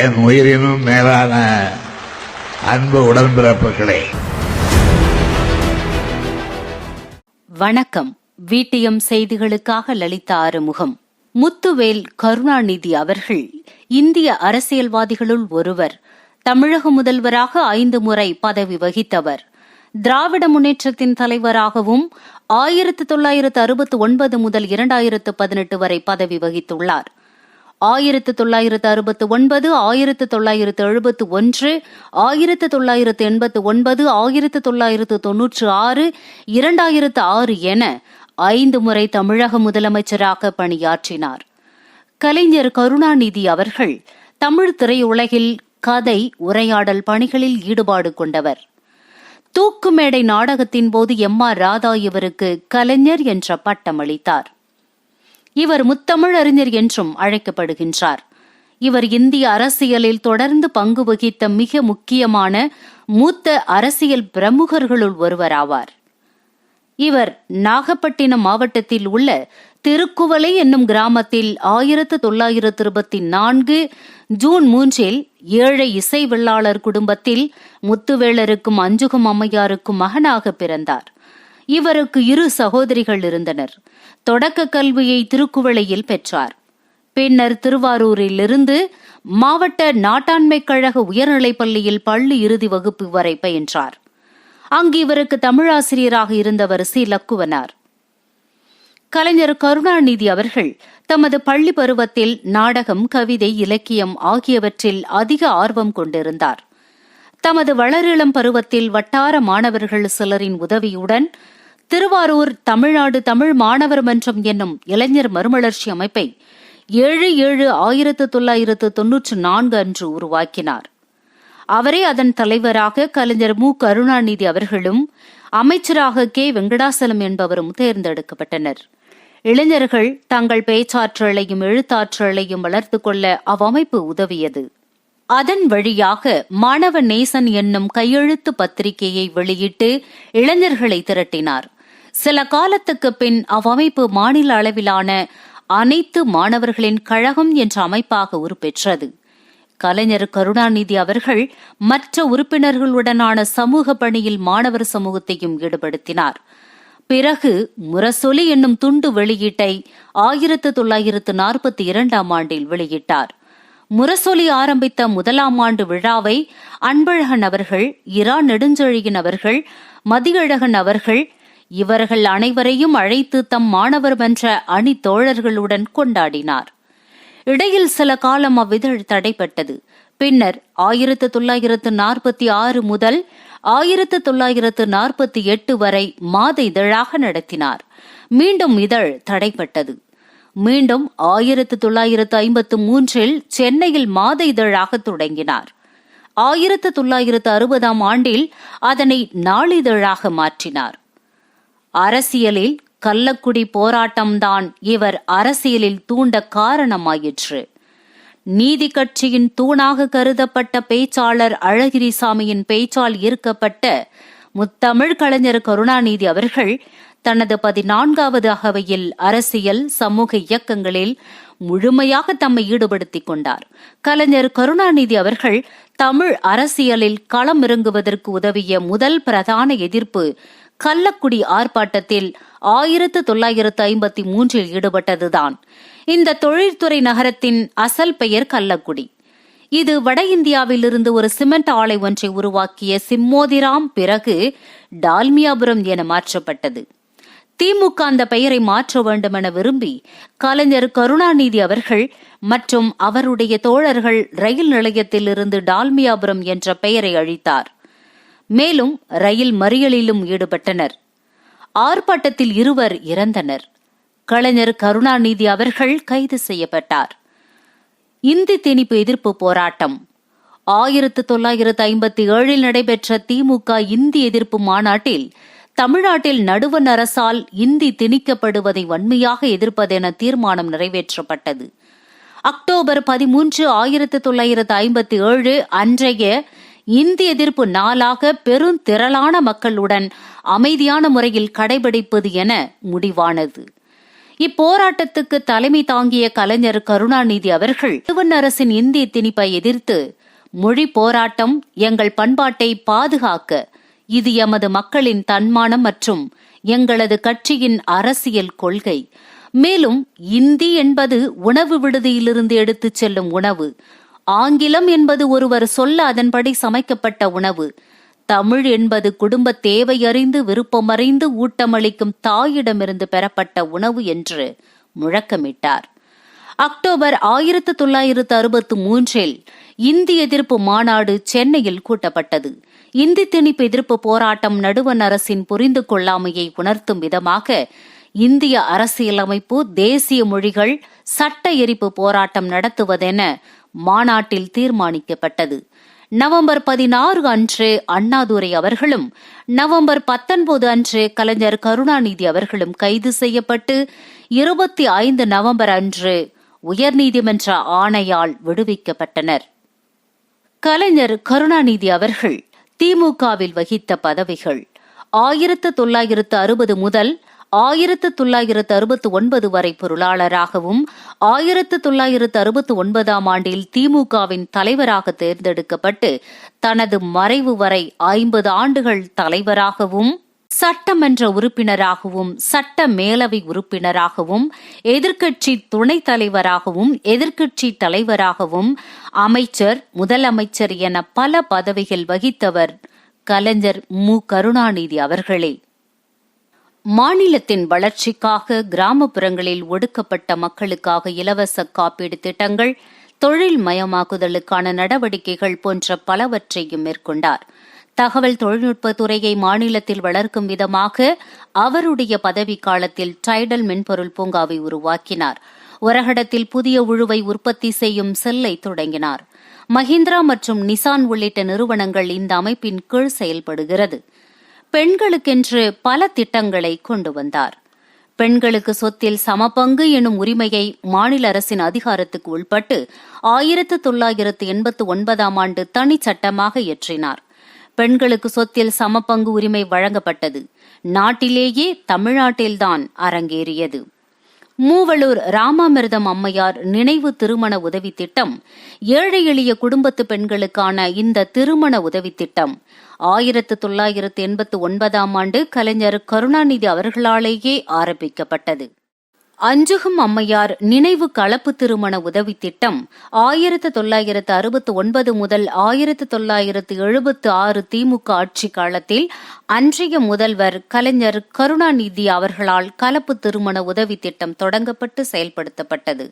என் உயிரினும் மேலான அன்பு உடன்பிறப்புகளே. வணக்கம். வீட்டியம் செய்திகளுக்காக லலிதா ஆறுமுகம். முத்துவேல் கருணாநிதி அவர்கள் இந்திய அரசியல்வாதிகளுள் ஒருவர் தமிழக முதல்வராக ஐந்து முறை பதவி வகித்தவர். திராவிட முன்னேற்றத்தின் தலைவராகவும் ஆயிரத்து தொள்ளாயிரத்து அறுபத்து ஒன்பது முதல் இரண்டாயிரத்து பதினெட்டு வரை பதவி வகித்துள்ளார். ஆயிரத்து தொள்ளாயிரத்து அறுபத்து ஒன்பது ஆயிரத்து தொள்ளாயிரத்து எழுபத்து ஒன்று ஆயிரத்து தொள்ளாயிரத்து எண்பத்து ஒன்பது ஆயிரத்து தொள்ளாயிரத்து தொன்னூற்று ஆறு இரண்டாயிரத்து ஆறு என ஐந்து முறை தமிழக முதலமைச்சராக பணியாற்றினார். கலைஞர் கருணாநிதி அவர்கள் தமிழ் திரையுலகில் கதை உரையாடல் பணிகளில் ஈடுபாடு கொண்டவர். தூக்குமேடை நாடகத்தின் போது எம் ஆர் ராதா இவருக்கு கலைஞர் என்ற பட்டம் அளித்தார் இவர் முத்தமிழ் அறிஞர் என்றும் அழைக்கப்படுகின்றார். இவர் இந்திய அரசியலில் தொடர்ந்து பங்கு வகித்த மிக முக்கியமான மூத்த அரசியல் பிரமுகர்களுள் ஒருவராவார். இவர் நாகப்பட்டினம் மாவட்டத்தில் உள்ள திருக்குவளை என்னும் கிராமத்தில் ஆயிரத்து தொள்ளாயிரத்து இருபத்தி நான்கு ஜூன் மூன்றில் ஏழை இசை வெள்ளாளர் குடும்பத்தில் முத்துவேளருக்கும் அஞ்சுகம் அம்மையாருக்கும் மகனாக பிறந்தார். இவருக்கு இரு சகோதரிகள் இருந்தனர். தொடக்க கல்வியை திருக்குவளையில் பெற்றார். பின்னர் திருவாரூரிலிருந்து மாவட்ட நாட்டாண்மைக் கழக உயர்நிலைப் பள்ளியில் பள்ளி இறுதி வகுப்பு வரை பயின்றார். அங்கு இவருக்கு தமிழாசிரியராக இருந்தவர் சி. லக்குவனார். கலைஞர் கருணாநிதி அவர்கள் தமது பள்ளி பருவத்தில் நாடகம் கவிதை இலக்கியம் ஆகியவற்றில் அதிக ஆர்வம் கொண்டிருந்தார். தமது வளரிளம் பருவத்தில் வட்டார மாணவர்கள் சிலரின் உதவியுடன் திருவாரூர் தமிழ்நாடு தமிழ் மாணவர் மன்றம் என்னும் இளைஞர் மறுமலர்ச்சி அமைப்பை ஏழு ஏழு ஆயிரத்து தொள்ளாயிரத்து தொன்னூற்று நான்கு அன்று உருவாக்கினார். அவரே அதன் தலைவராக கலைஞர் மு. கருணாநிதி அவர்களும் அமைச்சராக கே. வெங்கடாசலம் என்பவரும் தேர்ந்தெடுக்கப்பட்டனர். இளைஞர்கள் தங்கள் பேச்சாற்றலையும் எழுத்தாற்றலையும் வளர்த்து கொள்ள அவ்வமைப்பு உதவியது. அதன் வழியாக மாணவ நேசன் என்னும் கையெழுத்து பத்திரிகையை வெளியிட்டு இளைஞர்களை திரட்டினார். சில காலத்துக்கு பின் அவ்வமைப்பு மாநில அளவிலான அனைத்து மாணவர்களின் கழகம் என்ற அமைப்பாக உருப்பெற்றது. கலைஞர் கருணாநிதி அவர்கள் மற்ற உறுப்பினர்களுடனான சமூக பணியில் மாணவர் சமூகத்தையும் ஈடுபடுத்தினார். பிறகு முரசொலி என்னும் துண்டு வெளியீட்டை ஆயிரத்து தொள்ளாயிரத்து நாற்பத்தி இரண்டாம் ஆண்டில் வெளியிட்டார். முரசொலி ஆரம்பித்த முதலாம் ஆண்டு விழாவை அன்பழகன் அவர்கள் இரா நெடுஞ்செழியன் அவர்கள் மதியழகன் அவர்கள் இவர்கள் அனைவரையும் அழைத்து தம் மாணவர் மன்ற அணி தோழர்களுடன் கொண்டாடினார். இடையில் சில காலம் அவ்விதழ் தடைப்பட்டது பின்னர் ஆயிரத்து தொள்ளாயிரத்து நாற்பத்தி ஆறு முதல் ஆயிரத்து தொள்ளாயிரத்து நாற்பத்தி எட்டு வரை மாத இதழாக நடத்தினார். மீண்டும் இதழ் தடைப்பட்டது மீண்டும் ஆயிரத்து தொள்ளாயிரத்து ஐம்பத்து மூன்றில் சென்னையில் மாத இதழாக தொடங்கினார். ஆயிரத்து தொள்ளாயிரத்து அறுபதாம் ஆண்டில் அதனை நாளிதழாக மாற்றினார். அரசியலில் கள்ளக்குடி போராட்டம்தான் இவர் அரசியலில் தூண்ட காரணமாயிற்று. நீதி கட்சியின் தூணாக கருதப்பட்ட பேச்சாளர் அழகிரிசாமியின் பேச்சால் ஈர்க்கப்பட்ட முத்தமிழ் கலைஞர் கருணாநிதி அவர்கள் தனது பதினான்காவது அகவையில் அரசியல் சமூக இயக்கங்களில் முழுமையாக தம்மை ஈடுபடுத்திக் கொண்டார். கலைஞர் கருணாநிதி அவர்கள் தமிழ் அரசியலில் களம் இறங்குவதற்கு உதவிய முதல் பிரதான எதிர்ப்பு கள்ளக்குடி ஆர்ப்பாட்டத்தில் ஆயிரத்து தொள்ளாயிரத்து ஐம்பத்தி மூன்றில் ஈடுபட்டதுதான். இந்த தொழில்துறை நகரத்தின் அசல் பெயர் கள்ளக்குடி. இது வட இந்தியாவிலிருந்து ஒரு சிமெண்ட் ஆலை ஒன்றை உருவாக்கிய சிம்மோதிராம் பிறகு டால்மியாபுரம் என மாற்றப்பட்டது. திமுக அந்த பெயரை மாற்ற வேண்டும் என விரும்பி கலைஞர் கருணாநிதி அவர்கள் மற்றும் அவருடைய தோழர்கள் ரயில் நிலையத்திலிருந்து டால்மியாபுரம் என்ற பெயரை அழித்தார். மேலும் ரயில் மறியலிலும் ஈடுபட்டனர். ஆர்ப்பாட்டத்தில் இருவர் இறந்தனர். கலைஞர் கருணாநிதி அவர்கள் கைது செய்யப்பட்டார். இந்தி திணிப்பு எதிர்ப்பு போராட்டம். ஆயிரத்து தொள்ளாயிரத்து ஐம்பத்தி ஏழில் நடைபெற்ற திமுக இந்தி எதிர்ப்பு மாநாட்டில் தமிழ்நாட்டில் நடுவண் அரசால் இந்தி திணிக்கப்படுவதை வன்மையாக எதிர்ப்பதென தீர்மானம் நிறைவேற்றப்பட்டது. அக்டோபர் பதிமூன்று ஆயிரத்து தொள்ளாயிரத்து ஐம்பத்தி ஏழு அன்றைய இந்தி எதிர்ப்பு நாளாக பெருந்திரளான மக்களுடன் அமைதியான முறையில் கடைபிடிப்பது என முடிவானது. இப்போராட்டத்துக்கு தலைமை தாங்கிய கலைஞர் கருணாநிதி அவர்கள் திருவன் அரசின் இந்திய திணிப்பை எதிர்த்து மொழி போராட்டம் எங்கள் பண்பாட்டை பாதுகாக்க இது எமது மக்களின் தன்மானம் மற்றும் எங்களது கட்சியின் அரசியல் கொள்கை. மேலும் இந்தி என்பது உணவு விடுதியிலிருந்து எடுத்துச் செல்லும் உணவு ஆங்கிலம் என்பது ஒருவர் சொல்ல அதன்படி சமைக்கப்பட்ட உணவு. தமிழ் என்பது குடும்ப தேவையறிந்து விருப்பமறிந்து ஊட்டமளிக்கும் தாயிடமிருந்து பெறப்பட்ட உணவு என்று முழக்கமிட்டார். அக்டோபர் ஆயிரத்து தொள்ளாயிரத்து அறுபத்து மூன்றில் இந்தி எதிர்ப்பு மாநாடு சென்னையில் கூட்டப்பட்டது. இந்தி திணிப்பு எதிர்ப்பு போராட்டம் நடுவண் அரசின் புரிந்து கொள்ளாமையை உணர்த்தும் விதமாக இந்திய அரசியலமைப்பு தேசிய மொழிகள் சட்ட எரிப்பு போராட்டம் நடத்துவதென மாநாட்டில் தீர்மானிக்கப்பட்டது. நவம்பர் பதினாறு அன்று அண்ணாதுரை அவர்களும் நவம்பர் பத்தொன்பது அன்று கலைஞர் கருணாநிதி அவர்களும் கைது செய்யப்பட்டு இருபத்தி ஐந்து நவம்பர் அன்று உயர்நீதிமன்ற ஆணையால் விடுவிக்கப்பட்டனர். கலைஞர் கருணாநிதி அவர்கள் திமுகவில் வகித்த பதவிகள் ஆயிரத்து தொள்ளாயிரத்து அறுபது முதல் ஆயிரத்து தொள்ளாயிரத்து அறுபத்து ஒன்பது வரை பொருளாளராகவும் ஆயிரத்து தொள்ளாயிரத்து அறுபத்து ஒன்பதாம் ஆண்டில் திமுகவின் தலைவராக தேர்ந்தெடுக்கப்பட்டு தனது மறைவு வரை ஐம்பது ஆண்டுகள் தலைவராகவும் சட்டமன்ற உறுப்பினராகவும் சட்ட மேலவை உறுப்பினராகவும் எதிர்க்கட்சி துணைத் தலைவராகவும் எதிர்க்கட்சி தலைவராகவும் அமைச்சர் முதலமைச்சர் என பல பதவிகள் வகித்தவர் கலைஞர் மு. கருணாநிதி அவர்களே. மாநிலத்தின் வளர்ச்சிக்காக கிராமப்புறங்களில் ஒடுக்கப்பட்ட மக்களுக்காக இலவச காப்பீடு திட்டங்கள் தொழில் மயமாக்குதலுக்கான நடவடிக்கைகள் போன்ற பலவற்றையும் மேற்கொண்டார். தகவல் தொழில்நுட்ப துறையை மாநிலத்தில் வளர்க்கும் விதமாக அவருடைய பதவி காலத்தில் டைடல் மென்பொருள் பூங்காவை உருவாக்கினார். உரகடத்தில் புதிய உழுவை உற்பத்தி செய்யும் செல்லை தொடங்கினார். மஹிந்திரா மற்றும் நிசான் உள்ளிட்ட நிறுவனங்கள் இந்த அமைப்பின் கீழ் செயல்படுகிறது. பெண்களுக்கென்று பல திட்டங்களை கொண்டு வந்தார். பெண்களுக்கு சொத்தில் சமபங்கு எனும் உரிமையை மாநில அரசின் அதிகாரத்துக்கு உள்பட்டு ஆயிரத்து தொள்ளாயிரத்து எண்பத்து ஒன்பதாம் ஆண்டு தனி சட்டமாக இயற்றினார். பெண்களுக்கு சொத்தில் சமபங்கு உரிமை வழங்கப்பட்டது. நாட்டிலேயே தமிழ்நாட்டில்தான் அரங்கேறியது. மூவலூர் ராமாமிர்தம் அம்மையார் நினைவு திருமண உதவி திட்டம் ஏழை எளிய குடும்பத்து பெண்களுக்கான இந்த திருமண உதவி திட்டம். ஆயிரத்து தொள்ளாயிரத்து எண்பத்து ஒன்பதாம் ஆண்டு கலைஞர் கருணாநிதி அவர்களாலேயே ஆரம்பிக்கப்பட்டது. அஞ்சுகம் அம்மையார் நினைவு கலப்பு திருமண உதவி திட்டம் ஆயிரத்து தொள்ளாயிரத்து அறுபத்து ஒன்பது முதல் ஆயிரத்து தொள்ளாயிரத்து எழுபத்து ஆறு திமுக ஆட்சி காலத்தில் அன்றைய முதல்வர் கலைஞர் கருணாநிதி அவர்களால் கலப்பு திருமண உதவி திட்டம் தொடங்கப்பட்டு செயல்படுத்தப்பட்டது.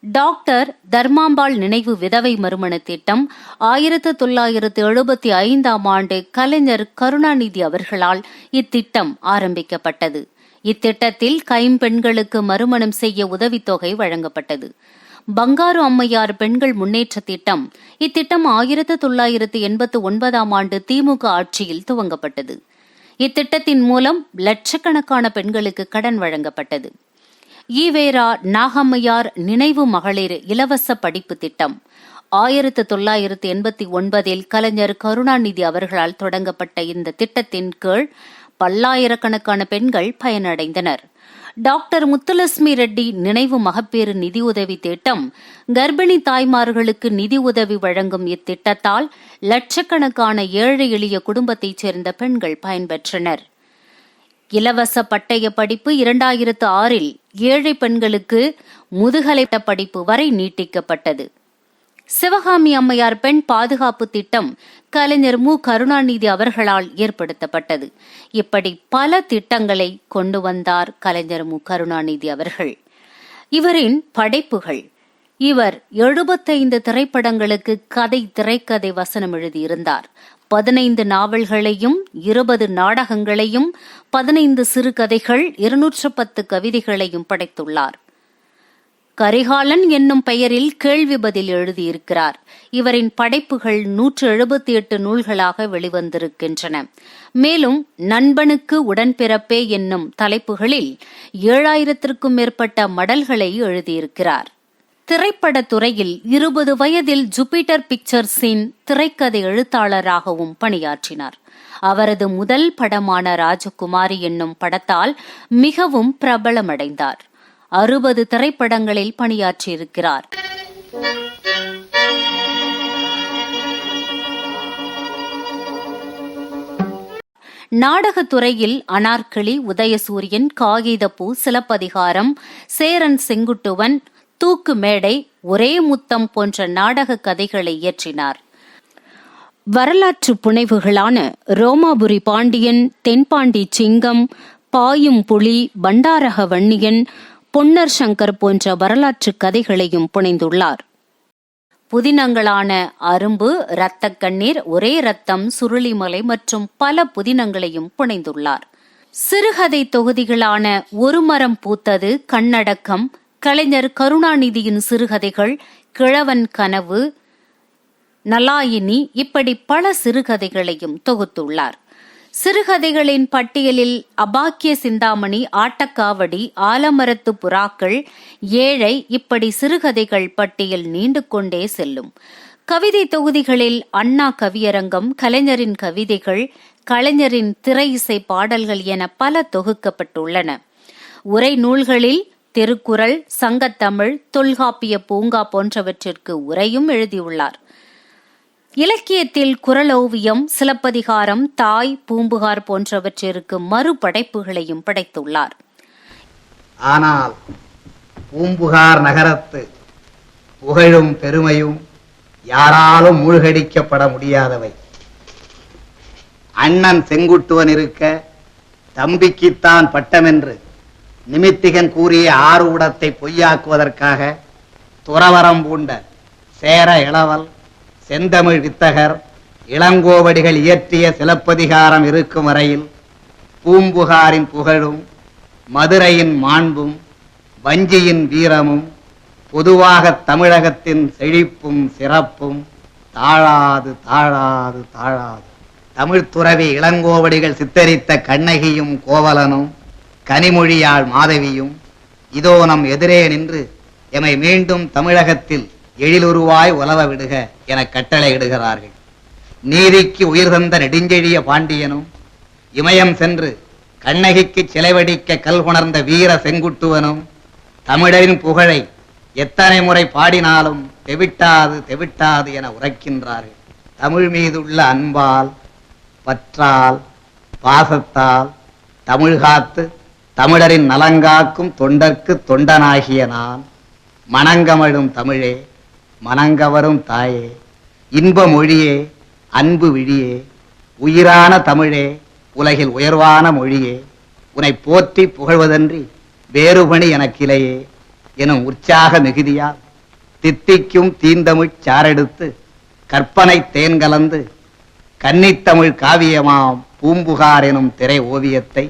டாக்டர் தர்மாம்பாள் நினைவு விதவை மறுமண திட்டம் ஆயிரத்து தொள்ளாயிரத்து எழுபத்தி ஐந்தாம் ஆண்டு கலைஞர் கருணாநிதி அவர்களால் இத்திட்டம் ஆரம்பிக்கப்பட்டது. இத்திட்டத்தில் கைம்பெண்களுக்கு மறுமணம் செய்ய உதவித்தொகை வழங்கப்பட்டது. பங்காரு அம்மையார் பெண்கள் முன்னேற்ற திட்டம் இத்திட்டம் ஆயிரத்து தொள்ளாயிரத்து எண்பத்து ஒன்பதாம் ஆண்டு திமுக ஆட்சியில் துவங்கப்பட்டது. இத்திட்டத்தின் மூலம் லட்சக்கணக்கான பெண்களுக்கு கடன் வழங்கப்பட்டது. ஈவேரா நாகம்மையார் நினைவு மகளிர் இலவச படிப்பு திட்டம் ஆயிரத்து தொள்ளாயிரத்து எண்பத்தி ஒன்பதில் கலைஞர் கருணாநிதி அவர்களால் தொடங்கப்பட்ட இந்த திட்டத்தின் கீழ் பல்லாயிரக்கணக்கான பெண்கள் பயனடைந்தனர். டாக்டர் முத்துலட்சுமி ரெட்டி நினைவு மகப்பேறு நிதியுதவி திட்டம் கர்ப்பிணி தாய்மார்களுக்கு நிதி உதவி வழங்கும் இத்திட்டத்தால் லட்சக்கணக்கான ஏழை எளிய குடும்பத்தைச் சேர்ந்த பெண்கள் பயன்பெற்றனர். இலவச பட்டய படிப்பு இரண்டாயிரத்து ஆறில் ஏழை பெண்களுக்கு முதுகலை படிப்பு வரை நீட்டிக்கப்பட்டது. சிவகாமி அம்மையார் பெண் பாதுகாப்பு திட்டம் கலைஞர் மு. கருணாநிதி அவர்களால் ஏற்படுத்தப்பட்டது. இப்படி பல திட்டங்களை கொண்டு வந்தார் கலைஞர் மு. கருணாநிதி அவர்கள். இவரின் படைப்புகள். இவர் எழுபத்தைந்து திரைப்படங்களுக்கு கதை திரைக்கதை வசனம் எழுதியிருந்தார். பதினைந்து நாவல்களையும் இருபது நாடகங்களையும் பதினைந்து சிறுகதைகள் இருநூற்று பத்து கவிதைகளையும் படைத்துள்ளார். கரிகாலன் என்னும் பெயரில் கேள்வி பதில் எழுதியிருக்கிறார். இவரின் படைப்புகள் நூற்று எழுபத்தி எட்டு நூல்களாக வெளிவந்திருக்கின்றன. மேலும் நண்பனுக்கு உடன்பிறப்பே என்னும் தலைப்புகளில் ஏழாயிரத்திற்கும் மேற்பட்ட மடல்களை எழுதியிருக்கிறார். திரைப்படத் துறையில் இருபது வயதில் ஜூபிட்டர் பிக்சர்ஸின் திரைக்கதை எழுத்தாளராகவும் பணியாற்றினார். அவரது முதல் படமான ராஜகுமாரி என்னும் படத்தால் மிகவும் பிரபலமடைந்தார். அறுபது திரைப்படங்களில் பணியாற்றியிருக்கிறார். நாடகத்துறையில் அனார்களி உதயசூரியன் காகிதப்பூ சிலப்பதிகாரம் சேரன் செங்குட்டுவன் தூக்கு மேடை ஒரே முத்தம் போன்ற நாடக கதைகளை இயற்றினார். வரலாற்று புனைவுகளான ரோமாபுரி பாண்டியன் தென்பாண்டி சிங்கம் பாயும் புலி பண்டாரக வன்னியன் பொன்னர் சங்கர் போன்ற வரலாற்று கதைகளையும் புனைந்துள்ளார். புதினங்களான அரும்பு இரத்தக் கண்ணீர் ஒரே ரத்தம் சுருளிமலை மற்றும் பல புதினங்களையும் புனைந்துள்ளார். சிறுகதை தொகுதிகளான ஒரு மரம் பூத்தது கண்ணடக்கம் கலைஞர் கருணாநிதியின் சிறுகதைகள் கிழவன் கனவு நலாயினி இப்படி பல சிறுகதைகளையும் தொகுத்துள்ளார். சிறுகதைகளின் பட்டியலில் அபாக்கிய சிந்தாமணி ஆட்டக்காவடி ஆலமரத்து புறாக்கள் ஏழை இப்படி சிறுகதைகள் பட்டியல் நீண்டு கொண்டே செல்லும். கவிதை தொகுதிகளில் அண்ணா கவியரங்கம் கலைஞரின் கவிதைகள் கலைஞரின் திரை இசை பாடல்கள் என பல தொகுக்கப்பட்டுள்ளன. உரை நூல்களில் திருக்குறள் சங்கத்தமிழ் தொல்காப்பிய பூங்கா போன்றவற்றிற்கு உரையும் எழுதியுள்ளார். இலக்கியத்தில் குரலோவியம் சிலப்பதிகாரம் தாய் பூம்புகார் போன்றவற்றிற்கு மறுபடைப்புகளையும் படைத்துள்ளார். ஆனால் பூம்புகார் நகரத்து புகழும் பெருமையும் யாராலும் மூழ்கடிக்கப்பட முடியாதவை. அண்ணன் செங்குட்டுவன் இருக்க தம்பிக்குத்தான் பட்டமென்று நிமித்திகன் கூறிய ஆரூடத்தை பொய்யாக்குவதற்காக துறவரம் பூண்ட சேர இளவல் செந்தமிழ் வித்தகர் இளங்கோவடிகள் இயற்றிய சிலப்பதிகாரம் இருக்கும் வரையில் பூம்புகாரின் புகழும் மதுரையின் மாண்பும் வஞ்சியின் வீரமும் பொதுவாக தமிழகத்தின் செழிப்பும் சிறப்பும் தாழாது தாழாது தாழாது. தமிழ் துறவி இளங்கோவடிகள் சித்தரித்த கண்ணகியும் கோவலனும் கனிமொழியாள் மாதவியும் இதோ நம் எதிரே நின்று எமை மீண்டும் தமிழகத்தில் எழிலுருவாய் உலவ விடுக என கட்டளை இடுகிறார்கள். நீதிக்கு உயிர் தந்த நெடுஞ்செழிய பாண்டியனும் இமயம் சென்று கண்ணகிக்கு சிலைவடிக்க கல்குணர்ந்த வீர செங்குட்டுவனும் தமிழரின் புகழை எத்தனை முறை பாடினாலும் தெவிட்டாது தெவிட்டாது என உரைக்கின்றார்கள். தமிழ் மீதுள்ள அன்பால் பற்றால் பாசத்தால் தமிழ் காத்து தமிழரின் நலங்காக்கும் தொண்டர்க்கு தொண்டனாகிய நான் மணங்கமழும் தமிழே. மனங்கவரும் தாயே இன்ப மொழியே அன்பு விழியே உயிரான தமிழே உலகில் உயர்வான மொழியே உனை போற்றி புகழ்வதன்றி வேறுபணி எனக்கிலையே எனும் உற்சாக மிகுதியால் தித்திக்கும் தீந்தமிழ் சாரெடுத்து கற்பனை தேன் கலந்து கன்னித்தமிழ் காவியமாம் பூம்புகார் எனும் திரை ஓவியத்தை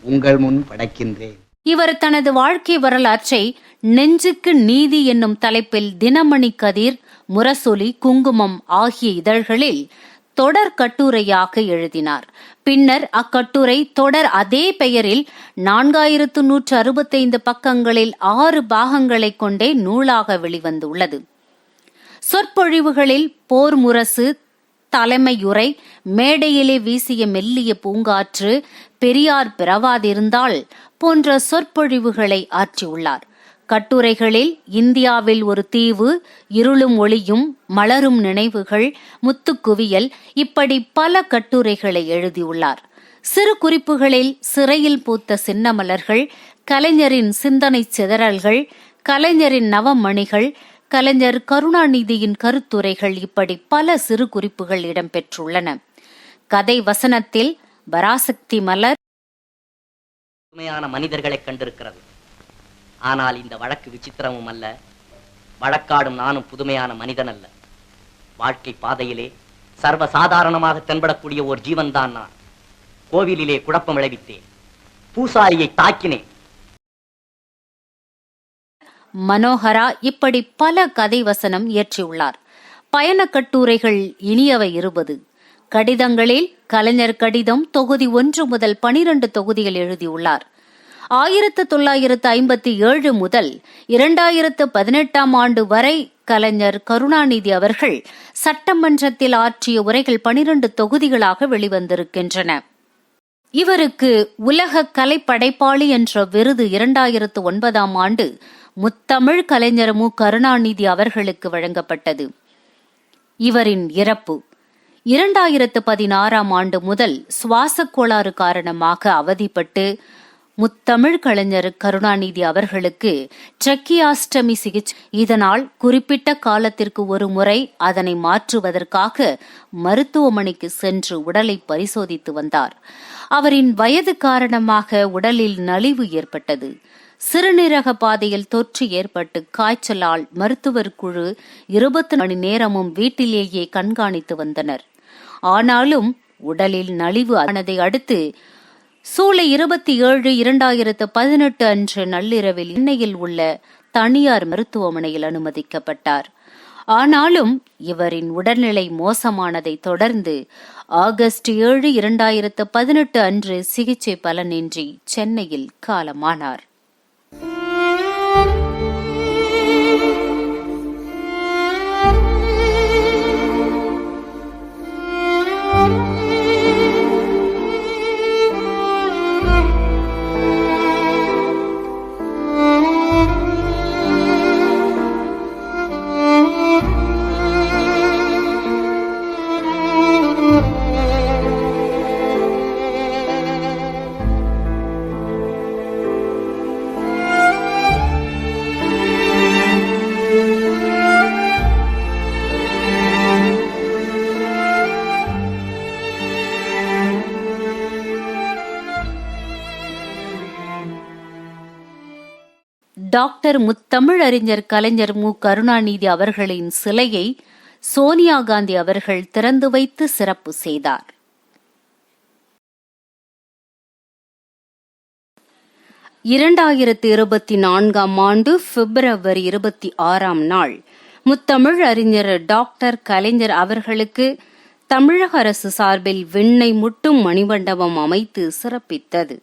உங்கள் முன் படைக்கின்றேன். இவர் தனது வாழ்க்கை வரலாற்றை நெஞ்சுக்கு நீதி என்னும் தலைப்பில் தினமணி கதிர் முரசொலி குங்குமம் ஆகிய இதழ்களில் தொடர் கட்டுரையாக எழுதினார். பின்னர் அக்கட்டுரை தொடர் அதே பெயரில் நான்காயிரத்து நூற்று அறுபத்தைந்து பக்கங்களில் ஆறு பாகங்களைக் கொண்டே நூலாக வெளிவந்துள்ளது. சொற்பொழிவுகளில் போர் முரசு தலைமையுரை மேடையிலே வீசிய மெல்லிய பூங்காற்று பெரியார் பிறவாதிருந்தால் போன்ற சொற்பொழிவுகளை ஆற்றியுள்ளார். கட்டுரைகளில் இந்தியாவில் ஒரு தீவு இருளும் ஒளியும் மலரும் நினைவுகள் முத்துக்குவியல் இப்படி பல கட்டுரைகளை எழுதியுள்ளார். சிறு குறிப்புகளில் சிறையில் பூத்த சின்னமலர்கள் கலைஞரின் சிந்தனை சிதறல்கள் கலைஞரின் நவமணிகள் கலைஞர் கருணாநிதியின் கருத்துரைகள் இப்படி பல சிறு குறிப்புகள் இடம்பெற்றுள்ளன. கதை வசனத்தில் பராசக்தி மலர் மனிதர்களை கண்டிருக்கிறது. ஆனால் இந்த வழக்கு விசித்திரமும் அல்ல. வழக்காடும் நானும் புதுமையான மனிதன் அல்ல வாழ்க்கை பாதையிலே சர்வ சாதாரணமாக தென்படக்கூடிய ஒரு ஜீவன் தான் நான். கோவிலிலே குழப்பம் விளைவித்தேன். பூசாரியை தாக்கினேன். மனோகரா இப்படி பல கதை வசனம் இயற்றியுள்ளார். பயண கட்டுரைகள் இனியவை இருபது. கடிதங்களில் கலைஞர் கடிதம் தொகுதி ஒன்று முதல் பனிரெண்டு தொகுதிகள் எழுதியுள்ளார். ஆயிரத்து தொள்ளாயிரத்து ஐம்பத்தி ஏழு முதல் இரண்டாயிரத்து பதினெட்டாம் ஆண்டு வரை கலைஞர் கருணாநிதி அவர்கள் சட்டமன்றத்தில் ஆற்றிய உரைகள் பனிரெண்டு தொகுதிகளாக வெளிவந்திருக்கின்றன. இவருக்கு உலக கலைப்படைப்பாளி என்ற விருது இரண்டாயிரத்து ஒன்பதாம் ஆண்டு முத்தமிழ் கலைஞர் மு. கருணாநிதி அவர்களுக்கு வழங்கப்பட்டது. இவரின் இறப்பு இரண்டாயிரத்து பதினாறாம் ஆண்டு முதல் சுவாசக் கோளாறு காரணமாக அவதிப்பட்டு முத்தமிழ் கலைஞர் கருணாநிதி அவர்களுக்கு ட்ரக்கியாஸ்டமி சிகிச்சை இதனால் குறிப்பிட்ட காலத்திற்கு ஒரு முறை அதனை மாற்றுவதற்காக மருத்துவமனைக்கு சென்று உடலை பரிசோதித்து வந்தார். அவரின் வயது காரணமாக உடலில் நலிவு ஏற்பட்டது. சிறுநீரக பாதையில் தொற்று ஏற்பட்டு காய்ச்சலால் மருத்துவர் குழு இருபத்தி மணி நேரமும் வீட்டிலேயே கண்காணித்து வந்தனர். ஆனாலும் உடலில் நலிவு ஆனதை அடுத்து சூலை இருபத்தி ஏழு இரண்டாயிரத்து பதினெட்டு அன்று நள்ளிரவில் சென்னையில் உள்ள தனியார் மருத்துவமனையில் அனுமதிக்கப்பட்டார். ஆனாலும் இவரின் உடல்நிலை மோசமானதை தொடர்ந்து ஆகஸ்ட் ஏழு இரண்டாயிரத்து பதினெட்டு அன்று சிகிச்சை பலனின்றி சென்னையில் காலமானார். டாக்டர் முத்தமிழறிஞர் கலைஞர் மு. கருணாநிதி அவர்களின் சிலையை சோனியா காந்தி அவர்கள் திறந்து வைத்து சிறப்பு செய்தார். இரண்டாயிரத்தி இருபத்தி நான்காம் ஆண்டு பிப்ரவரி இருபத்தி ஆறாம் நாள் முத்தமிழ் அறிஞர் டாக்டர் கலைஞர் அவர்களுக்கு தமிழக அரசு சார்பில் விண்ணை முட்டும் மணிமண்டபம் அமைத்து சிறப்பித்தது.